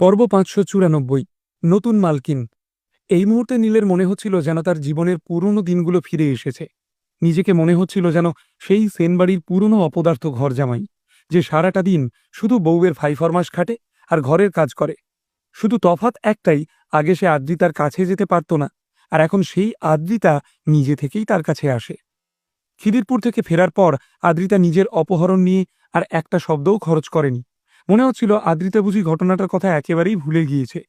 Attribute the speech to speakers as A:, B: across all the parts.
A: পর্ব পাঁচশো চুরানব্বই, নতুন মালকিন। এই মুহূর্তে নীলের মনে হচ্ছিল যেন তার জীবনের পুরনো দিনগুলো ফিরে এসেছে। নিজেকে মনে হচ্ছিল যেন সেই সেনবাড়ির পুরনো অপদার্থ ঘর জামাই যে সারাটা দিন শুধু বউয়ের ফাইফরমাস খাটে আর ঘরের কাজ করে। শুধু তফাৎ একটাই, আগে সে আদ্রিতার কাছে যেতে পারত না, আর এখন সেই আদ্রিতা নিজে থেকেই তার কাছে আসে। খিদিরপুর থেকে ফেরার পর আদ্রিতা নিজের অপহরণ নিয়ে আর একটা শব্দও খরচ করেনি। মনে হচ্ছিল আদ্রিতা বুঝি ঘটনাটার কথা একেবারেই ভুলে গিয়েছে।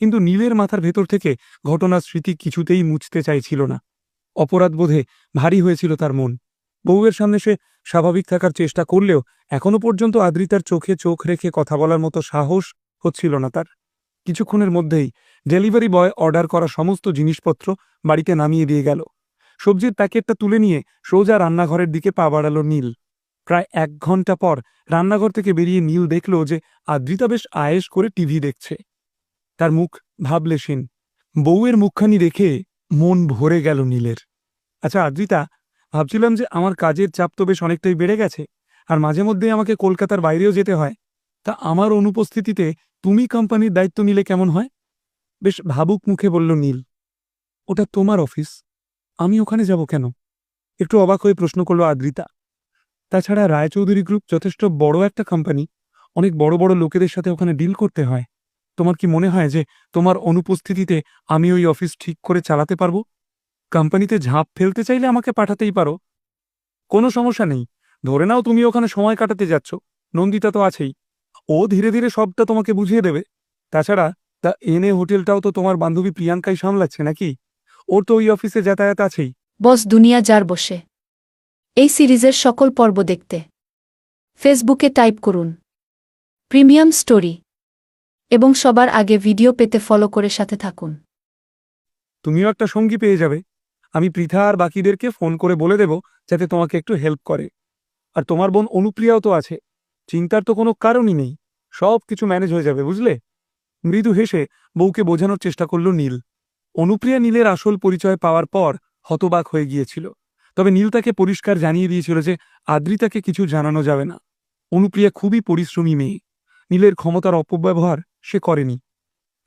A: কিন্তু নীলের মাথার ভেতর থেকে ঘটনার স্মৃতি কিছুতেই মুছতে চাইছিল না। অপরাধ বোধে ভারী হয়েছিল তার মন। বউয়ের সামনে সে স্বাভাবিক থাকার চেষ্টা করলেও এখনও পর্যন্ত আদ্রিতার চোখে চোখ রেখে কথা বলার মতো সাহস হচ্ছিল না তার। কিছুক্ষণের মধ্যেই ডেলিভারি বয় অর্ডার করা সমস্ত জিনিসপত্র বাড়িতে নামিয়ে দিয়ে গেল। সবজির প্যাকেটটা তুলে নিয়ে সোজা রান্নাঘরের দিকে পা বাড়াল নীল। প্রায় এক ঘণ্টা পর রান্নাঘর থেকে বেরিয়ে নীল দেখল যে আদ্রিতা বেশ আয়েস করে টিভি দেখছে। তার মুখ ভাবলেশীন বউয়ের মুখখানি দেখে মন ভরে গেল নীলের। আচ্ছা আদ্রিতা, ভাবছিলাম যে আমার কাজের চাপ তো বেশ অনেকটাই বেড়ে গেছে, আর মাঝে মধ্যে আমাকে কলকাতার বাইরেও যেতে হয়। তা আমার অনুপস্থিতিতে তুমি কোম্পানির দায়িত্ব নিলে কেমন হয়? বেশ ভাবুক মুখে বলল নীল। ওটা তোমার অফিস। আমি ওখানে যাব কেন? একটু অবাক হয়ে প্রশ্ন করল আদ্রিতা। তাছাড়া রায়চৌধুরী গ্রুপ যথেষ্ট বড় একটা কোম্পানি অনেক বড় বড় লোকেদের সাথে ওখানে ডিল করতে হয়। তোমার কি মনে হয় যে তোমার অনুপস্থিতিতে আমি ওই অফিস ঠিক করে চালাতে পারব? কোম্পানিতে ঝাঁপ ফেলতে চাইলে আমাকে পাঠাতেই পারো। কোনো সমস্যা নেই। ধরে নাও তুমি ওখানে সময় কাটাতে যাচ্ছ। নন্দিতা তো আছেই। ও ধীরে ধীরে সবটা তোমাকে বুঝিয়ে দেবে। তাছাড়া তা এনে হোটেলটাও তো তোমার বান্ধবী প্রিয়াঙ্কাই সামলাচ্ছে নাকি? ওর তো ওই অফিসে যাতায়াত আছেই।
B: বস, দুনিয়া যার বসে। এই সিরিজের সকল পর্ব দেখতে। ফেসবুকে টাইপ করুন। Premium story. এবং সবার আগে ভিডিও পেতে ফলো করে সাথে থাকুন।
A: তুমিও একটা সঙ্গী পেয়ে যাবে। আমি পৃথা আর বাকিদেরকে ফোন করে বলে দেব যাতে তোমাকে একটু হেল্প করে। আর তোমার বোন অনুপ্রিয়াও তো আছে। চিন্তার তো কোনো কারণই নেই। সব কিছু ম্যানেজ হয়ে যাবে, বুঝলে? মৃদু হেসে বউকে বোঝানোর চেষ্টা করল নীল। অনুপ্রিয়া নীলের আসল পরিচয় পাওয়ার পর হতবাক হয়ে গিয়েছিল। তবে নীল তাকে পরিষ্কার জানিয়ে দিয়েছিল যে আদ্রিতাকে কিছু জানানো যাবে না। অনুপ্রিয়া খুবই পরিশ্রমী মেয়ে। নীলের ক্ষমতার অপব্যবহার সে করেনি।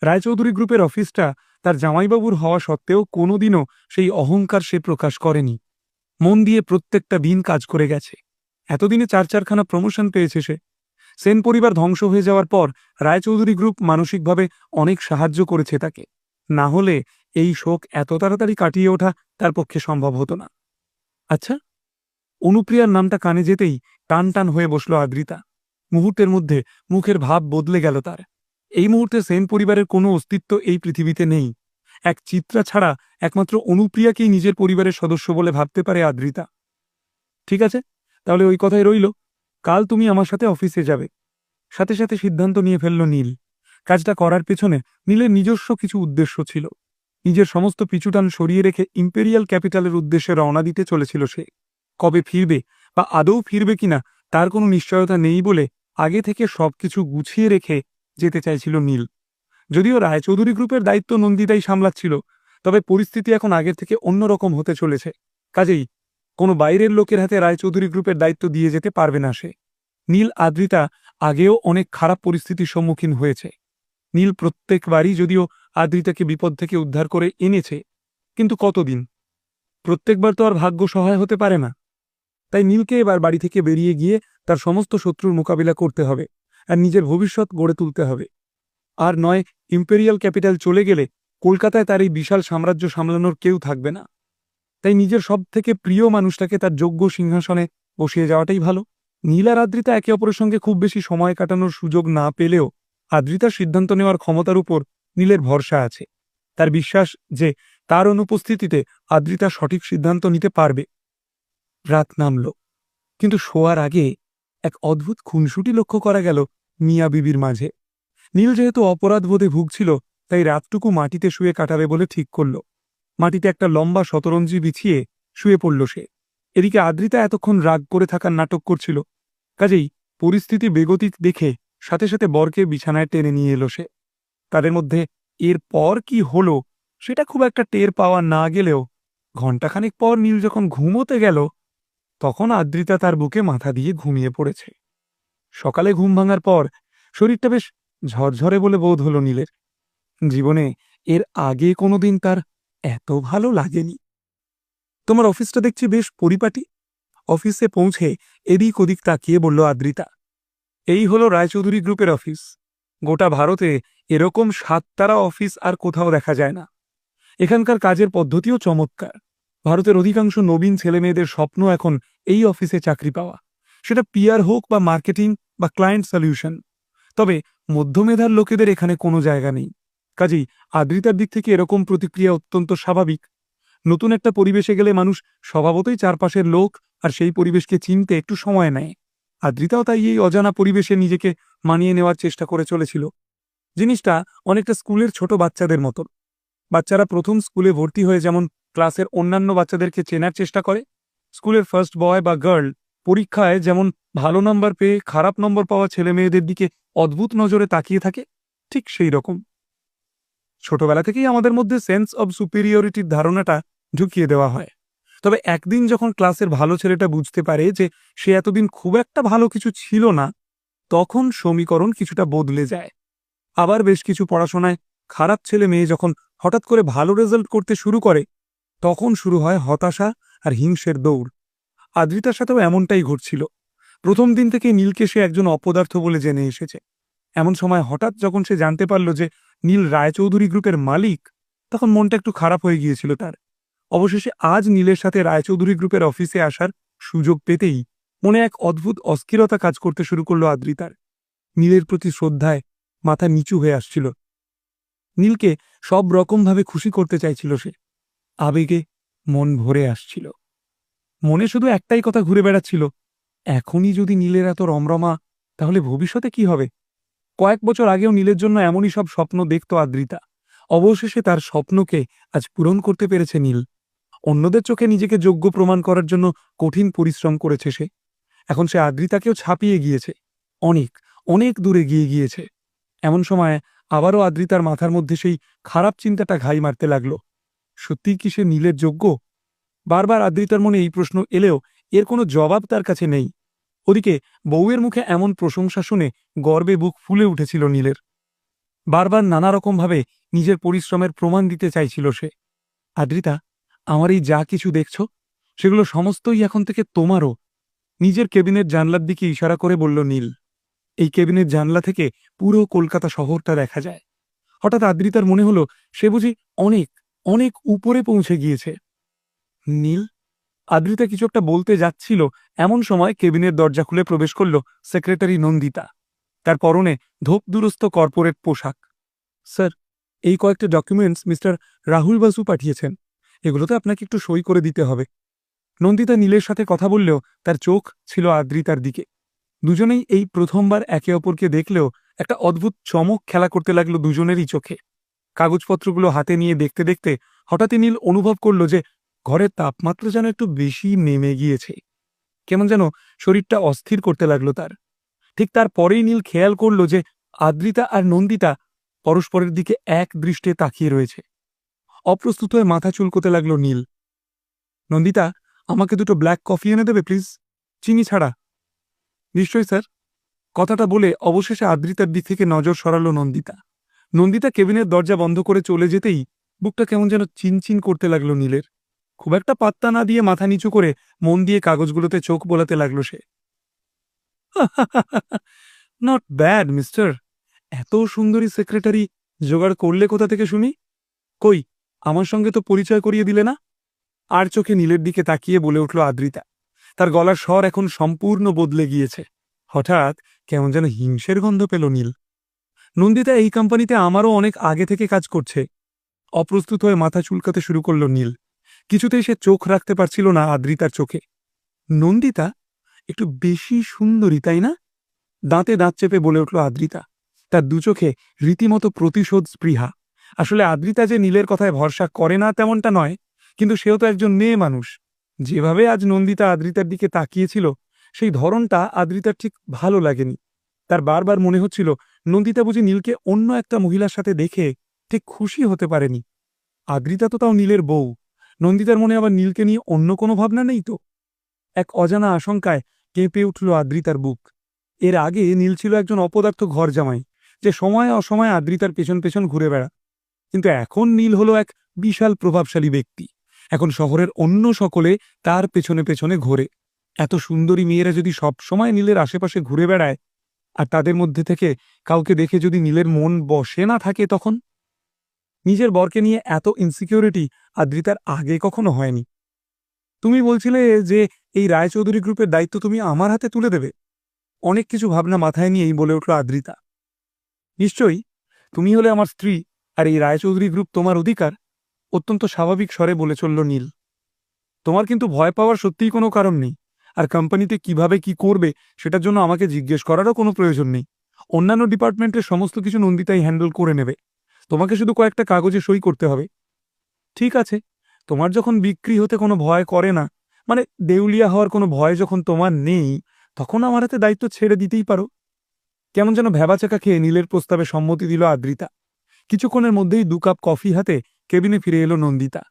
A: রায়চৌধুরী গ্রুপের অফিসটা তার জামাইবাবুর হওয়া সত্ত্বেও কোনোদিনও সেই অহংকার সে প্রকাশ করেনি। মন দিয়ে প্রত্যেকটা দিন কাজ করে গেছে। এতদিনে চার চারখানা প্রমোশন পেয়েছে সে। সেন পরিবার ধ্বংস হয়ে যাওয়ার পর রায়চৌধুরী গ্রুপ মানসিকভাবে অনেক সাহায্য করেছে তাকে। না হলে এই শোক এত তাড়াতাড়ি কাটিয়ে ওঠা তার পক্ষে সম্ভব হতো না। আচ্ছা অনুপ্রিয়ার নামটা কানে যেতেই টান টান হয়ে বসল আদ্রিতা। মুহূর্তের মধ্যে মুখের ভাব বদলে গেল তার। এই মুহূর্তে সেন পরিবারের কোনো অস্তিত্ব এই পৃথিবীতে নেই। এক চিত্রা ছাড়া একমাত্র অনুপ্রিয়াকেই নিজের পরিবারের সদস্য বলে ভাবতে পারে আদ্রিতা। ঠিক আছে, তাহলে ওই কথাই রইল। কাল তুমি আমার সাথে অফিসে যাবে। সাথে সাথে সিদ্ধান্ত নিয়ে ফেলল নীল। কাজটা করার পেছনে নীলের নিজস্ব কিছু উদ্দেশ্য ছিল। নিজের সমস্ত পিছুটান সরিয়ে রেখে ইম্পেরিয়াল ক্যাপিটালের উদ্দেশ্যে রওনা দিতে চলেছিল সে। কবে ফিরবে বা আদৌ ফিরবে কিনা তার কোনো নিশ্চয়তা নেই বলে আগে থেকে সবকিছু গুছিয়ে রেখে যেতে চাইছিল নীল। যদিও রায়চৌধুরী গ্রুপের দায়িত্ব নন্দিতাই সামলাচ্ছিল, তবে পরিস্থিতি এখন আগের থেকে অন্যরকম হতে চলেছে। কাজেই কোনো বাইরের লোকের হাতে রায়চৌধুরী গ্রুপের দায়িত্ব দিয়ে যেতে পারবে না সে। নীল আদ্রিতা আগেও অনেক খারাপ পরিস্থিতির সম্মুখীন হয়েছে। নীল প্রত্যেকবারই যদিও আদ্রিতাকে বিপদ থেকে উদ্ধার করে এনেছে, কিন্তু কতদিন? প্রত্যেকবার তো আর ভাগ্য সহায় হতে পারে না। তাই নীলকে এবার বাড়ি থেকে বেরিয়ে গিয়ে তার সমস্ত শত্রুর মোকাবিলা করতে হবে আর নিজের ভবিষ্যৎ গড়ে তুলতে হবে। আর নয়, ইম্পেরিয়াল ক্যাপিটাল চলে গেলে কলকাতায় তার এই বিশাল সাম্রাজ্য সামলানোর কেউ থাকবে না। তাই নিজের সব থেকে প্রিয় মানুষটাকে তার যোগ্য সিংহাসনে বসিয়ে যাওয়াটাই ভালো। নীল আর আদ্রিতা একে অপরের সঙ্গে খুব বেশি সময় কাটানোর সুযোগ না পেলেও আদ্রিতার সিদ্ধান্ত নেওয়ার ক্ষমতার উপর নীলের ভরসা আছে। তার বিশ্বাস যে তার অনুপস্থিতিতে আদ্রিতা সঠিক সিদ্ধান্ত নিতে পারবে। রাত নামল। কিন্তু শোয়ার আগে এক অদ্ভুত খুনসুটি লক্ষ্য করা গেল মিয়া বিবির মাঝে। নীল যেহেতু অপরাধবোধে ভুগছিল, তাই রাতটুকু মাটিতে শুয়ে কাটাবে বলে ঠিক করল। মাটিতে একটা লম্বা শতরঞ্জি বিছিয়ে শুয়ে পড়ল সে। এদিকে আদ্রিতা এতক্ষণ রাগ করে থাকার নাটক করছিল। কাজেই পরিস্থিতি বেগতিক দেখে সাথে সাথে বরকে বিছানায় টেনে নিয়ে এলো সে। তাদের মধ্যে এর পর কি হলো, সেটা খুব একটা টের পাওয়া না গেলেও ঘণ্টাখানেক পর নীল যখন ঘুমোতে গেল, তখন আদ্রিতা তার বুকে মাথা দিয়ে ঘুমিয়ে পড়েছে। সকালে ঘুম ভাঙার পর শরীরটা বেশ ঝরঝরে বলে বোধ হলো নীলের। জীবনে এর আগে কোনোদিন তার এত ভালো লাগেনি। তোমার অফিসটা দেখছি বেশ পরিপাটি। অফিসে পৌঁছে এদিক ওদিক তাকিয়ে বলল আদ্রিতা, এই হলো রায়চৌধুরী গ্রুপের অফিস। গোটা ভারতে এরকম সাততারা অফিস আর কোথাও দেখা যায় না। এখানকার কাজের পদ্ধতিও চমৎকার। ভারতের অধিকাংশ নবীন ছেলেমেয়েদের স্বপ্ন এখন এই অফিসে চাকরি পাওয়া। সেটা পিয়ার হোক বা মার্কেটিং বা ক্লায়েন্ট সলিউশন। তবে মধ্যমেধার লোকেদের এখানে কোনো জায়গা নেই। কাজেই আদ্রিতার দিক থেকে এরকম প্রতিক্রিয়া অত্যন্ত স্বাভাবিক। নতুন একটা পরিবেশে গেলে মানুষ স্বভাবতই চারপাশের লোক আর সেই পরিবেশকে চিনতে একটু সময় নেয়। আদ্রিতাও তাই এই অজানা পরিবেশে নিজেকে মানিয়ে নেওয়ার চেষ্টা করে চলেছিল। জিনিসটা অনেকটা স্কুলের ছোট বাচ্চাদের মতন বাচ্চারা প্রথম স্কুলে ভর্তি হয়ে যেমন ক্লাসের অন্যান্য বাচ্চাদেরকে চেনার চেষ্টা করে, স্কুলের ফার্স্ট বয় বা গার্ল পরীক্ষায় যেমন ভালো নম্বর পেয়ে খারাপ নম্বর পাওয়া ছেলে মেয়েদের দিকে অদ্ভুত নজরে তাকিয়ে থাকে, ঠিক সেই রকম। ছোটবেলা থেকেই আমাদের মধ্যে সেন্স অব সুপিরিয়রিটির ধারণাটা ঢুকিয়ে দেওয়া হয়। তবে একদিন যখন ক্লাসের ভালো ছেলেটা বুঝতে পারে যে সে এতদিন খুব একটা ভালো কিছু ছিল না, তখন সমীকরণ কিছুটা বদলে যায়। আবার বেশ কিছু পড়াশোনায় খারাপ ছেলে মেয়ে যখন হঠাৎ করে ভালো রেজাল্ট করতে শুরু করে, তখন শুরু হয় হতাশা আর হিংসের দৌড়। আদ্রিতার সাথেও এমনটাই ঘটছিল। প্রথম দিন থেকে নীলকে সে একজন অপদার্থ বলে জেনে এসেছে। এমন সময় হঠাৎ যখন সে জানতে পারল যে নীল রায়চৌধুরী গ্রুপের মালিক, তখন মনটা একটু খারাপ হয়ে গিয়েছিল তার। অবশেষে আজ নীলের সাথে রায়চৌধুরী গ্রুপের অফিসে আসার সুযোগ পেতেই মনে এক অদ্ভুত অস্থিরতা কাজ করতে শুরু করল আদ্রিতার। নীলের প্রতি শ্রদ্ধায় মাথা নিচু হয়ে আসছিল। নীলকে সব রকমভাবে খুশি করতে চাইছিল সে। আবেগে মন ভরে আসছিল। মনে শুধু একটাই কথা ঘুরে বেড়াচ্ছিল, এখনই যদি নীলের এত রমরমা, তাহলে ভবিষ্যতে কি হবে? কয়েক বছর আগেও নীলের জন্য এমনই সব স্বপ্ন দেখত আদ্রিতা। অবশেষে তার স্বপ্নকে আজ পূরণ করতে পেরেছে নীল। অন্যদের চোখে নিজেকে যোগ্য প্রমাণ করার জন্য কঠিন পরিশ্রম করেছে সে। এখন সে আদ্রিতাকেও ছাপিয়ে গিয়েছে। অনেক অনেক দূরে গিয়ে গিয়েছে। এমন সময় আবারও আদ্রিতার মাথার মধ্যে সেই খারাপ চিন্তাটা ঘাই মারতে লাগল। সত্যিই কি সে নীলের যোগ্য? বারবার আদ্রিতার মনে এই প্রশ্ন এলেও এর কোনো জবাব তার কাছে নেই। ওদিকে বউয়ের মুখে এমন প্রশংসা শুনে গর্বে বুক ফুলে উঠেছিল নীলের। বারবার নানা রকমভাবে নিজের পরিশ্রমের প্রমাণ দিতে চাইছিল সে। আদ্রিতা আমার এই যা কিছু দেখছ, সেগুলো সমস্তই এখন থেকে তোমারও। নিজের কেবিনের জানলার দিকে ইশারা করে বলল নীল, এই কেবিনের জানলা থেকে পুরো কলকাতা শহরটা দেখা যায়। হঠাৎ আদ্রিতার মনে হলো, সে বুঝি অনেক অনেক উপরে পৌঁছে গিয়েছে। নীল, আদ্রিতা কিছু একটা বলতে যাচ্ছিল, এমন সময় কেবিনের দরজা খুলে প্রবেশ করল সেক্রেটারি নন্দিতা। তার পরনে ধোপ দুরস্ত কর্পোরেট পোশাক। স্যার, এই কয়েকটা ডকুমেন্টস মিস্টার রাহুল বাসু পাঠিয়েছেন। এগুলোতে আপনাকে একটু সই করে দিতে হবে। নন্দিতা নীলের সাথে কথা বললেও তার চোখ ছিল আদ্রিতার দিকে। দুজনেই এই প্রথমবার একে অপরকে দেখলেও একটা অদ্ভুত চমক খেলা করতে লাগল দুজনেরই চোখে। কাগজপত্রগুলো হাতে নিয়ে দেখতে দেখতে হঠাৎই নীল অনুভব করল যে ঘরের তাপমাত্রা যেন একটু বেশি নেমে গিয়েছে। কেমন যেন শরীরটা অস্থির করতে লাগল তার। ঠিক তার পরেই নীল খেয়াল করল যে আদ্রিতা আর নন্দিতা পরস্পরের দিকে এক দৃষ্টে তাকিয়ে রয়েছে। অপ্রস্তুত হয়ে মাথা চুলকোতে লাগল নীল। নন্দিতা, আমাকে দুটো ব্ল্যাক কফি এনে দেবে প্লিজ চিনি ছাড়া। নিশ্চয়ই স্যার কথাটা বলে অবশেষে আদ্রিতার দিক থেকে নজর সরালো নন্দিতা। নন্দিতা কেবিনের দরজা বন্ধ করে চলে যেতেই বুকটা কেমন যেন চিনচিন করতে লাগল নীলের। খুব একটা পাত্তা না দিয়ে মাথা নিচু করে মন দিয়ে কাগজগুলোতে চোখ বোলাতে লাগল সে। নট ব্যাড মিস্টার এত সুন্দরী সেক্রেটারি জোগাড় করলে কোথা থেকে শুনি? কই? আমার সঙ্গে তো পরিচয় করিয়ে দিলে না? আর চোখে নীলের দিকে তাকিয়ে বলে উঠল আদ্রিতা। তার গলার স্বর এখন সম্পূর্ণ বদলে গিয়েছে। হঠাৎ কেমন যেন হিংসের গন্ধ পেল নীল। নন্দিতা এই কোম্পানিতে আমারও অনেক আগে থেকে কাজ করছে। অপ্রস্তুত হয়ে মাথা চুলকাতে শুরু করল নীল। কিছুতেই সে চোখ রাখতে পারছিল না আদ্রিতার চোখে। নন্দিতা? একটু বেশি সুন্দরী, তাই না? দাঁতে দাঁত চেপে বলে উঠল আদ্রিতা। তার দু চোখে রীতিমতো প্রতিশোধ স্পৃহা। আসলে আদ্রিতা যে নীলের কথায় ভরসা করে না তেমনটা নয়, কিন্তু সেও তো একজন মেয়ে মানুষ। যেভাবে আজ নন্দিতা আদ্রিতার দিকে তাকিয়েছিল, সেই ধরনটা আদ্রিতার ঠিক ভালো লাগেনি। তার বারবার মনে হচ্ছিল, নন্দিতা বুঝি নীলকে অন্য একটা মহিলার সাথে দেখে ঠিক খুশি হতে পারেনি। আদ্রিতা তো তাও নীলের বউ। নন্দিতার মনে আবার নীলকে নিয়ে অন্য কোনো ভাবনা নেই তো? এক অজানা আশঙ্কায় কেঁপে উঠল আদ্রিতার বুক। এর আগে নীল ছিল একজন অপদার্থ ঘর জামাই যে সময়ে অসময়ে আদ্রিতার পেছন পেছন ঘুরে বেড়া কিন্তু এখন নীল হলো এক বিশাল প্রভাবশালী ব্যক্তি। এখন শহরের অন্য সকলে তার পেছনে পেছনে ঘোরে। এত সুন্দরী মেয়েরা যদি সব সময় নীলের আশেপাশে ঘুরে বেড়ায়, আর তাদের মধ্যে থেকে কাউকে দেখে যদি নীলের মন বসে না থাকে তখন? নিজের বরকে নিয়ে এত ইনসিকিউরিটি আদ্রিতার আগে কখনো হয়নি। তুমি বলছিলে যে এই রায়চৌধুরী গ্রুপের দায়িত্ব তুমি আমার হাতে তুলে দেবে। অনেক কিছু ভাবনা মাথায় নিয়েই বলে উঠল আদ্রিতা। নিশ্চয়ই, তুমি হলে আমার স্ত্রী। আর এই রায়চৌধুরী গ্রুপ তোমার অধিকার? অত্যন্ত স্বাভাবিক স্বরে বলে চলল নীল। তোমার কিন্তু ভয় পাওয়ার সত্যিই কোনো কারণ নেই। আর কোম্পানিতে কীভাবে কি করবে সেটার জন্য আমাকে জিজ্ঞেস করারও কোনো প্রয়োজন নেই। অন্যান্য ডিপার্টমেন্টের সমস্ত কিছু নন্দিতাই হ্যান্ডেল করে নেবে। তোমাকে শুধু কয়েকটা কাগজে সই করতে হবে। ঠিক আছে। তোমার যখন বিক্রি হতে কোনো ভয় করে না মানে দেউলিয়া হওয়ার কোনো ভয় যখন তোমার নেই, তখন আমার হাতে দায়িত্ব ছেড়ে দিতেই পারো। কেমন যেন ভেবাচাকা খেয়ে নীলের প্রস্তাবে সম্মতি দিল আদ্রিতা। কিছুক্ষণের মধ্যেই দু কাপ কফি হাতে কেবিনে ফিরে এলো নন্দিতা।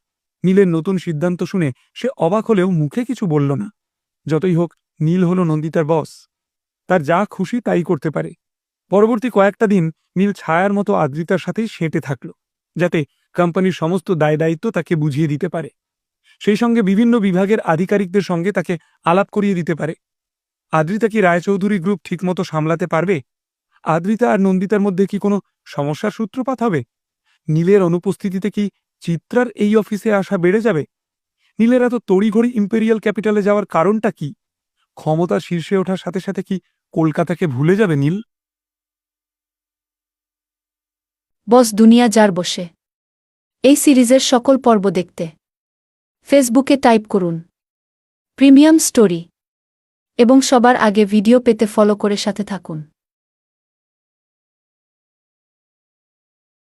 A: নীলের নতুন সিদ্ধান্ত শুনে সে অবাক হলেও মুখে কিছু বলল না। যতই হোক, নীল হলো নন্দিতার বস। তার যা খুশি তাই করতে পারে। পরবর্তী কয়েকটা দিন নীল ছায়ার মতো আদ্রিতার সাথেই সেঁটে থাকল, যাতে কোম্পানির সমস্ত দায় দায়িত্ব তাকে বুঝিয়ে দিতে পারে। সেই সঙ্গে বিভিন্ন বিভাগের আধিকারিকদের সঙ্গে তাকে আলাপ করিয়ে দিতে পারে। আদ্রিতা কি রায়চৌধুরী গ্রুপ ঠিকমতো সামলাতে পারবে? আদ্রিতা আর নন্দিতার মধ্যে কি কোনো সমস্যার সূত্রপাত হবে? নীলের অনুপস্থিতিতে কি চিত্রার এই অফিসে আসা বেড়ে যাবে? নীলের এত তড়িঘড়ি ইম্পেরিয়াল ক্যাপিটালে যাওয়ার কারণটা কি? ক্ষমতা শীর্ষে ওঠার সাথে সাথে কি কলকাতাকে ভুলে যাবে নীল?
B: বস দুনিয়া যার বসে। এই সিরিজের সকল পর্ব দেখতে। ফেসবুকে টাইপ করুন। Premium story. এবং সবার আগে ভিডিও পেতে ফলো করে সাথে থাকুন।